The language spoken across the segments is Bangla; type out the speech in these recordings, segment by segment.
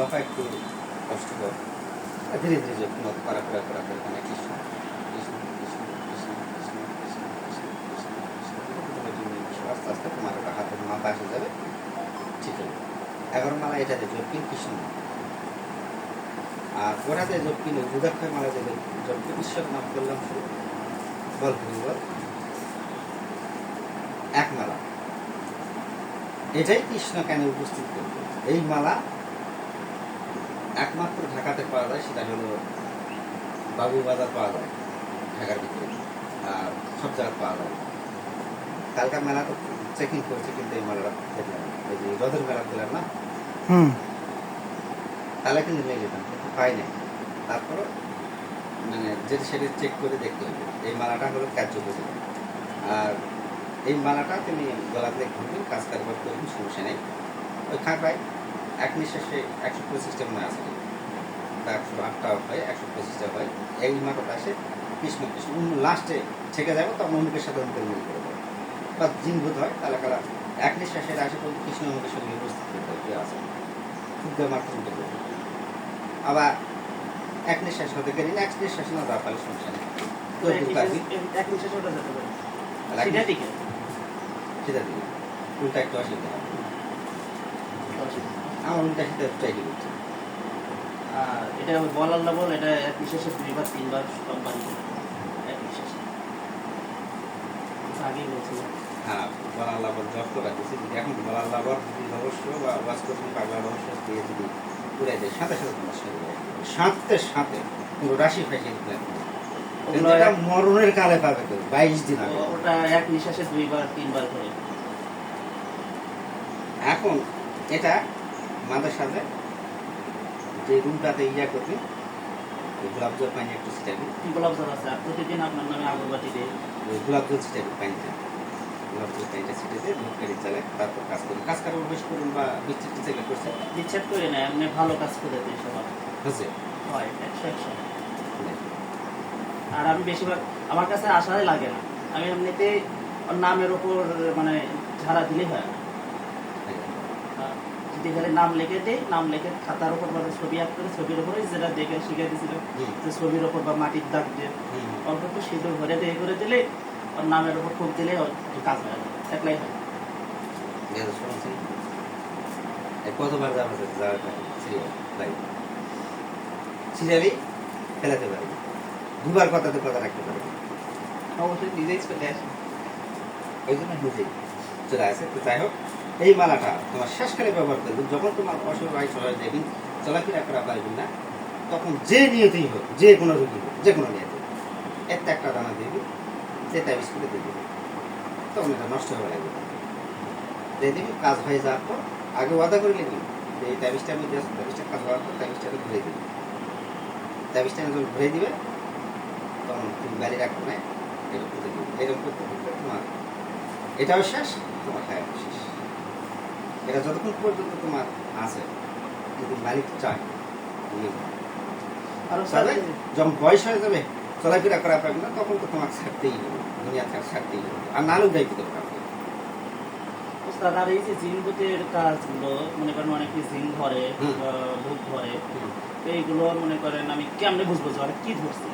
জপা একটু কষ্টকর ধীরে ধীরে জপ মত করা করা করা করে এখানে কৃষ্ণ কৃষ্ণ কৃষ্ণ কৃষ্ণ আস্তে আস্তে তোমার ওটা হাতের মাথা এসে যাবে ঠিক আছে এগারো মালা এটাতে জপিন কৃষ্ণ আর ওটাতে জপিন রুদাক্ষয় মালা যে জপিন ঈশ্বর নাম করলাম শুরু বল বল এক মালা এটাই কৃষ্ণ কেন উপস্থিত করবে এই মালা একমাত্র ঢাকাতে পাওয়া যায় সেটা হলো বাবু বাজার পাওয়া যায় ঢাকার ভিতরে। আর সব জায়গায় পাওয়া যায়। না। কালকার মেলা তো চেকিং করছে কিন্তু এই মেলাটা দেখলাম না। ওই যে রথের মেলা দিলাম না? হুম। তাহলে কিন্তু নিয়ে যেতাম কিন্তু পাই নাই। তারপরে মানে যেটা সেটা চেক করে দেখতে হবে। এই মালাটা হলো কার্যকরী আর এই মালাটা তুমি গলাতে ঘুরবেন কাজ কারবার করবেন সমস্যা নেই। ওই খাঁকড়ায় এক নিঃশ্বাসে একশো পঁচিশটা মনে আছে। বা একশো আটটা হয় একশো পঁচিশটা হয়। এই মাটাটা আসে কৃষ্ণ কৃষ্ণ। লাস্টে ছেকে যাবে তখন অমুকের সাথে অমুকের মিল করে দেবে। বা জিনভূত হয় তাহলে কারা? এক নিঃশ্বাসে আসে পর্যন্ত কৃষ্ণ অমুকের সঙ্গে উপস্থিত করতে হবে আছে? শুদ্ধ মাত্র আবার এক নিঃশ্বাস হতে গেলে এক নিঃশ্বাস না দেওয়া পারলে সমস্যা নেই। এক নিঃশ্বাসে ওটা যেতে পারে। সেটা দিবি উল্টা একটু অসুবিধা হবে। আমার উল্টা সেটা ট্রাই করছি। আর এটা বল আল্লাহ বল এটা এক নিঃশ্বাসে দুইবার তিনবার কোম্পানি এক নিঃশ্বাসে আচ্ছা, আগেই বলছিলাম হ্যাঁ বলার লাভর জব করা দিচ্ছি যদি এখন বলার লাভর যদি রহস্য বা বাস পাগলা রহস্য দিয়ে যদি উড়ে যায় সাথে সাথে তোমার শরীরে সাথে সাথে পুরো রাশি এক- মরণের কালে পাবে তো বাইশ দিন ওটা এক নিঃশ্বাসে দুইবার তিনবার করে। এখন এটা মাদের সাথে যে রুমটাতে ইয়া করবি গোলাপ জল পানি একটু ছিটাবি গোলাপ জল আছে? আর প্রতিদিন আপনার নামে আগরবাতি দিয়ে। ওই গোলাপ জল ছিটাবি পানিতে গোলাপ জল পানিটা ছিটে দিয়ে মুখ গাড়ি চালায় তারপর কাজ করুন কাজ করার বেশ করুন বা বিচ্ছিট টিচার করছে বিচ্ছেদ করে না এমনি ভালো কাজ করে দিই সবার। হচ্ছে হয় একশো একশো আর আমি বেশিরভাগ আমার কাছে আসাই লাগে না। আমি এমনিতে নামের ওপর মানে ঝাড়া দিলেই হয়। যদি নাম লিখে দিই নাম লিখে খাতার উপর বা ছবি আঁক করে ছবির উপরে যেটা দেখে শিখে দিয়েছিল যে ছবির ওপর বা মাটির দাগ দিয়ে। অল্প একটু সিঁদুর ভরে দিয়ে করে দিলে ওর নামের ওপর খুব দিলে ওর কাজ হয়ে একলাই হয়। কতবার যাব যাওয়ার সিরিয়াল লাইভ সিরিয়ালি খেলাতে পারবি দুবার কথাতে কথা রাখতে পারবি অবশ্যই নিজেই চলে আসে। ওই জন্য বুঝি চলে আসে। তো যাই হোক এই মালাটা তোমার শেষকালে ব্যবহার করবে। যখন তোমার অসহায় সহায় দেবেন চলাফেরা করা পারবেন না। তখন যে নিয়তেই হোক, যে কোনো রোগী হোক, যে কোনো নিয়তে। একটা একটা দানা দিবি করে দিয়ে দিবি। তখন এটা নষ্ট হয়ে লাগবে দিয়ে দিবি, কাজ হয়ে যাওয়ার পর, আগে ওয়াদা করে নিবি যে এই তাবিজটা আমি দিয়েছি তাবিজটা কাজ হওয়ার পর তাবিজটাকে ঘুরে দিবি। তাবিজটা যখন ঘুরে দিবে, তখন তুমি বাড়ি রাখবে না, এরকম করতে এরকম করতে করতে তোমার এটাও শেষ, তোমার খায় শেষ। এটা যতক্ষণ পর্যন্ত তোমার আছে যদি মালিক চায় যাও। যখন বয়স হয়ে যাবে চলাফেরা করা পারবে না তখন তো তোমাকে ছাড়তেই হবে দুনিয়া থেকে ছাড়তেই হবে। আর নালুক দায়িত্ব করতে পারবে আর এই যে জিনগুতের কাজগুলো মনে করেন অনেকে জিন ধরে ভূত ধরে এইগুলো মনে করেন আমি কেমনে বুঝব যে কি ধরছে?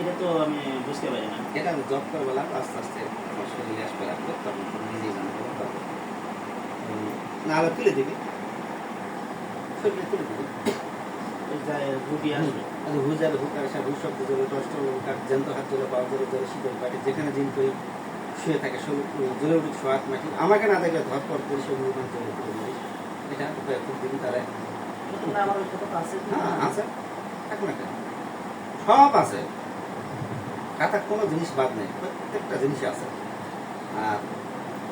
এটা তো আমি বুঝতে পারি না। এটা আমি জব করে বললাম আস্তে আস্তে আমার শরীরে আসবে রাখবে তখন নিজেই জানতে পারবে না হলে তুলে দিবি। শরীরে তুলে দিবি। হুজার হুকার সব হুসব হুজরে কষ্ট হুকার জ্যান্ত হাত জলে পাওয়া জলে জলে শীতল পাটি যেখানে দিন করি শুয়ে থাকে জলে উঠুক সোয়াত মাটি। আমাকে না দেখলে ধর পর করি সব এটা খুব দিন তাহলে না, আমার ওই কথা তো আছে হ্যাঁ আছে। থাকুন সব আছে। খাতা কোনো জিনিস বাদ নেই। প্রত্যেকটা জিনিস আছে। আর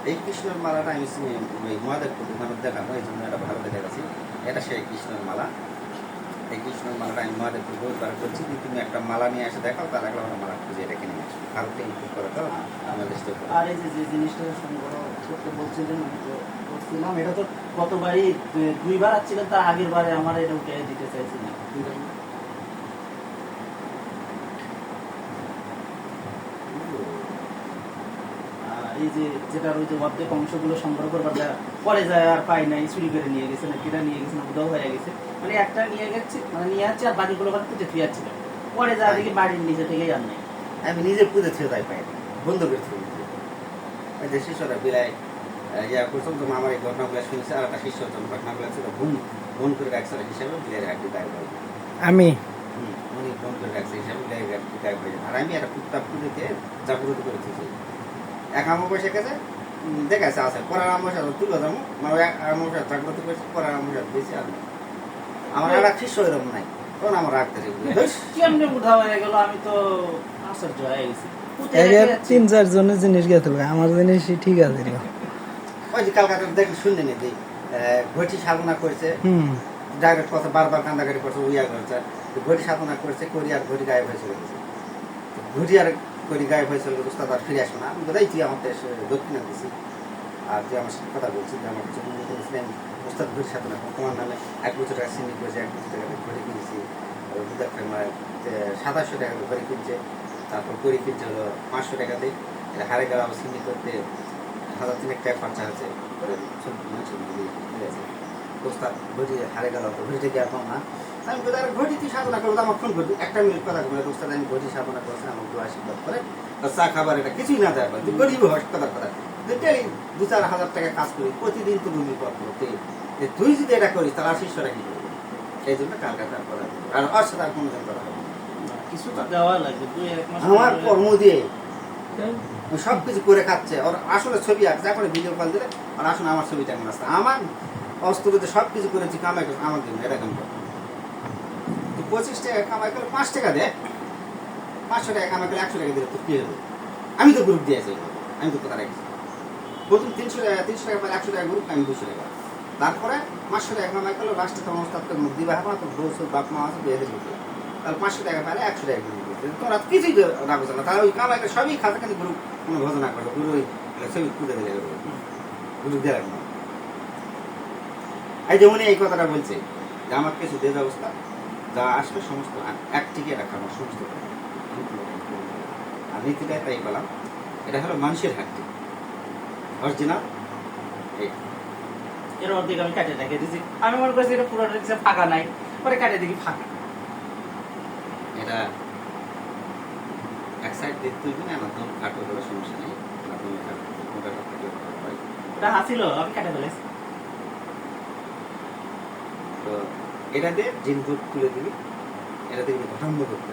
এই কৃষ্ণের মালাটা আমি মহাদেব দোকানের দেখানো এই জন্য এটা ভালো দেখা গেছে। এটা সেই কৃষ্ণের মালা। এই কৃষ্ণের মালাটা আমি মহাদেব বহুবার করছি কিন্তু তুমি একটা মালা নিয়ে এসে দেখাও তার আগে আমরা মালা খুঁজে এটা কিনে আসব। ভারতে ইনপুট করে তো আমাদের থেকে আর এই যে জিনিসটা করতে বলছিলেন করছিলাম, এটা তো গতবারই দু- দুইবার আসছিলেন, তার আগের বারে আমার এটা উঠে দিতে চাইছিলেন। এই যে যেটার ওই যে অর্ধেক অংশগুলো সংগ্রহ করবার যা পরে যায় আর পাই নাই চুরি করে নিয়ে গেছে না কিনা নিয়ে গেছে না উদাও হয়ে গেছে। মানে একটা নিয়ে গেছে মানে নিয়ে যাচ্ছে আর বাকিগুলো মানে খুঁজে ফিরে যাচ্ছিল পরে যা দেখি বাড়ির নিচে থেকেই আর নেই। আমি নিজে পুজো ছেড়ে তাই পাই না বন্ধ করে। যে শিষ্যরা আহ, ইয়া করতাম তো আমার এই ঘটনাগুলো শুনেছে আর একটা শিষ্য ঘটনাগুলো ছিল ভুল ফোন করে রাখছে হিসাবে বিলায় রাখতে তাই আমি? হুম, উনি ফোন করে রাখছে হিসাবে বিলায় রাখতে তাই আর আমি একটা টুকটা পুজোতে জাগ্রত করেছি এক আমার বসে গেছে উম, দেখাচ্ছে আছে পরের আমার সাথে তুলে যাব মানে এক আমার সাথে জাগ্রত করেছি পরের আমার সাথে বেশি আর আমার একটা শিষ্য এরকম নাই তখন আমার রাখতে কেমনে উঠা হয়ে গেল? আমি তো আশ্চর্য হয়ে গেছি। তিন চার জনের জিনিস গেছিল আমার জিনিসই ঠিক আছে রে। ওই যে কালকাতার দেখে শুনলেন যে ঘটি সাধনা করেছে। ডাইরেক্ট কথা বারবার কান্দাকাটি করছে উইয়া করছে। তো ঘটি সাধনা করেছে করি আর ঘটি গায়েব হয়ে চলে গেছে। ঘটি আর করি গায়েব হয়ে চলে উস্তাদ আর ফিরে আসবে না। আমি কোথায় তুই আমার দেশ দক্ষিণা দিছি আর যে আমার সাথে কথা বলছি যে আমার কিছু করেছিস আমি উস্তাদ ঘটি সাধনা করব। তোমার নামে এক বছর টাকা সিন্ডিক করেছে, এক বছর টাকা ঘড়ি কিনেছি। সাতাশশো টাকা করে ঘড়ি কিনছে, তারপর ঘড়ি কিনছে হলো পাঁচশো টাকা হারে গেল আবার সিন্ডিক করতে হাজার তিনেক টাকা খরচা আছে করে ঠিক আছে। ঘড়ি হারে গেল। আর পাও না। আমি তো সাধনা করব আমার ফোন করবি। একটা মিনিট কথা বলে আমি সাধনা করছি আমার দু আশীর্বাদ করে। চা খাবার এটা কিছুই না দেয়। তুই গরিব কথা দু চার হাজার টাকা কাজ করি প্রতিদিন তো রুমি পত্র তুই যদি এটা করিস তাহলে আর শিষ্যরা কি করবে সেই জন্য কালকাতা করা। আর ওর সাথে আর কোনোদিন করা হবে কিছু তো দেওয়া মাস আমার কর্ম দিয়ে। সব কিছু করে খাচ্ছে। ওর আসলে ছবি আঁকছে এখন ভিডিও কল দিলে আর আসলে আমার ছবিটা এখন আসছে আমার অস্ত্রতে সব কিছু করেছি কামাই করছে আমার জন্য কথা? তুই পঁচিশ টাকা কামাই করলে পাঁচ টাকা দে। পাঁচশো টাকা কামাই করলে একশো টাকা দিলে তোর কি হবে? আমি তো গ্রুপ দিয়েছি আমি তো কথা রাখছি। প্রথম তিনশো টাকা তিনশো টাকা পাইলে একশো টাকা গ্রুপ আমি দুশো টাকা। তারপরে পাঁচশো টাকা কামাই করলে লাস্টে তোমার ওস্তাদকে মুখ দিবা হবে তোর বউ বাপ মা আছে, বিয়ে দিবে। তাহলে পাঁচশো টাকা পাইলে একশো টাকা গ্রুপ দিতে তোরা কিছুই রাখো না তাহলে ওই কামাই করে সবই খাতে কিন্তু গ্রুপ কোনো ঘোষণা করবে গুরু ওই ছবি তুলে দিলে গুরু দিয়ে রাখব এই যে উনি এই কথাটা বলছে যে আমার কিছু যে ব্যবস্থা যা আসবে সমস্ত এক টিকে রাখা আমার সমস্ত আর নীতিটা তাই পেলাম এটা হলো মানুষের হাটটি অরিজিনাল এর অর্ধেক আমি কাটে রেখে দিয়েছি। আমি মনে করছি এটা পুরো রিক্সে ফাঁকা নাই পরে কাটে দেখি ফাঁকা। এটা এক সাইড দেখতে হইবে না আমার কাটো করে সমস্যা নেই। ওটা হাসিল আমি কাটে ফেলেছি তো এটা দিয়ে জিন ভোট তুলে দিবি এটা দিয়ে ঘটম্ব করতে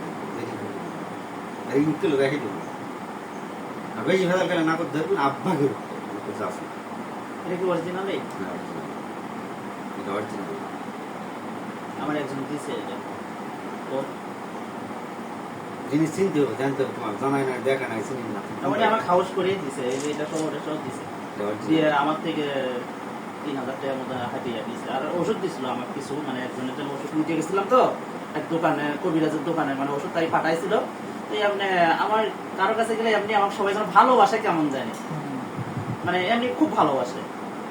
আর এই তুলে রেখে দিবি আর বেশি ভেদাল গেলে না করতে আব্বাকে উঠতে যাস এটা কি অরিজিনাল original। এটা অরিজিনাল আমার একজন দিছে এটা। তো? জিনিস চিনতে হবে জানতে হবে তোমার জানাই না দেখা নাই চিনি না। মানে আমার খাওয়াস করে দিছে এটা সব ওটা সব দিছে। আমার থেকে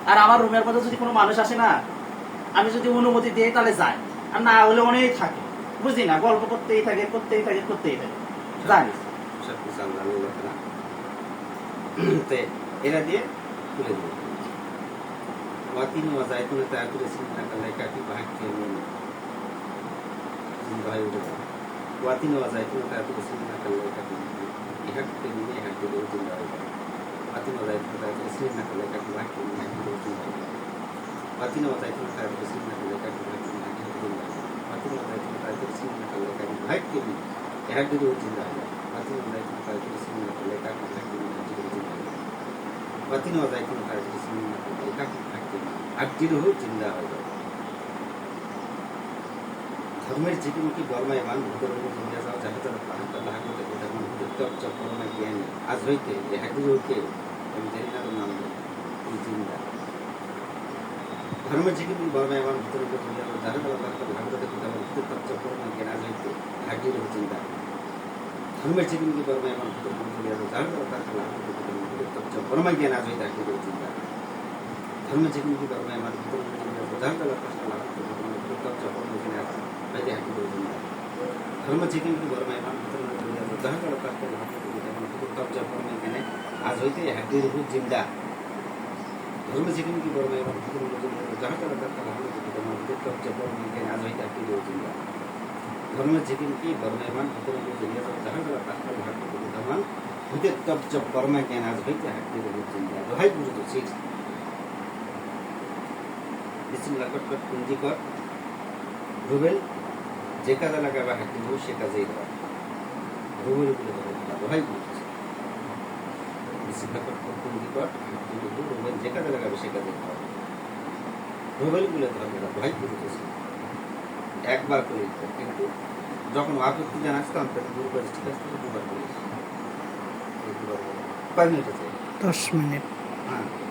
আর আমার রুমের মধ্যে যদি কোনো মানুষ আসে না, আমি যদি অনুমতি দিই তাহলে যায় আর না হলে অনেক থাকে। বুঝি না, গল্প করতেই থাকে করতেই থাকে করতেই থাকে। জানি। এরা দিয়ে তুলে দেবো ওয়াতিনি ওয়াজাইতুন তায়াতুরে সিন্না কাল্লাই কাটি বাহাক কে নিয়ে জিন্দা হয়ে উঠে যাবে ওয়াতিনি ওয়াজাইতুন তায়াতুরে সিন্না কাল্লাই কাটি ইহাক কে নিয়ে ইহাক কে দিয়ে জিন্দা হয়ে যাবে ওয়াতিনি ওয়াজাইতুন তায়াতুরে সিন্না কাল্লাই কাটি বাহাক কে নিয়ে ইহাক কে দিয়ে জিন্দা হয়ে যাবে ওয়াতিনি ওয়াজাইতুন তায়াতুরে সিন্না কাল্লাই কাটি বাহাক কে নিয়ে ইহাক কে দিয়ে জিন্দা হয়ে যাবে ওয়াতিনি ওয়াজাইতুন ವಚನವಾದ ಕಾರ್ಯಕ್ಕೆ ಸಂಬಂಧಪಟ್ಟ ಏಕಾಗ್ರತೆ ಆಗ್ದಿರೂ ಚಿಂದ ধর্মের যে কোনো কি বর্মায়মান ভূগর্ভ ভূমিয়া যাও যাহা তারা পান তাহা হতে যেমন উত্তপ্ত পরমা জ্ঞান আজ হইতে দেহাগুলোকে আমি জানি না নাম জিন্দা চিন্তা ধর্মের যে কোনো বর্মায়মান ভূগর্ভ ভূমিয়া যাও যাহা তারা পান তাহা হতে যেমন উত্তপ্ত পরমা জ্ঞান আজ হইতে দেহাগুলোকে চিন্তা যেমন ভূতত্ব করমা জ্ঞান আজ হইতে ইহাগুলো জিন্দা ধর্ম জীবনকে গর্মায়মান ভূতরঙ্গ দুনিয়া যাওয়া যাহাতে পাহাড়টা ভাগবত যেমন ভূতত্ব করমা জ্ঞান আজ বাইরে হাঁটি করে জিন্দা ধর্ম ভূতরঙ্গ দুনিয়া যাওয়া যাহাতে পাহাড়টা ভাগবত যেমন ভূতত্ব কবজা করবে এখানে আজ হইতে হাড্ডির উপর জিন্দা ধর্ম জীবন কি করবে এবং যাহা তারা দরকার হলে কবজা করবে এখানে আজ হইতে জিন্দা ধর্মের জীবন কি ধর্মের মান ভূতের উপর জিন্দা যাহা তারা তাৎকাল ভাগ্য ধর্মান ভূতের কবজা কর্মা জ্ঞান আজ হইতে হাড্ডির উপর জিন্দা দোহাই বুঝতো ঠিক বিসমিল্লাহ কট কট পুঞ্জি কর রুবেল যে কাজে লাগাবে হাড্ডি দেবো সে কাজেই দেওয়া রুবেল উপরে ধরে দোহাই বুঝতো বিসমিল্লাহ কট কট পুঞ্জি কর হাড্ডি দেবো রুবেল যে কাজে লাগাবে সে কাজেই দেওয়া রুবেল বলে ধরবে না দোহাই বুঝতেছে একবার করে দিত কিন্তু যখন আপত্তি জানাচ্ছে তখন দুবার ঠিক আছে দুবার করেছি। দুবার। কয় মিনিট আছে? দশ মিনিট। হ্যাঁ।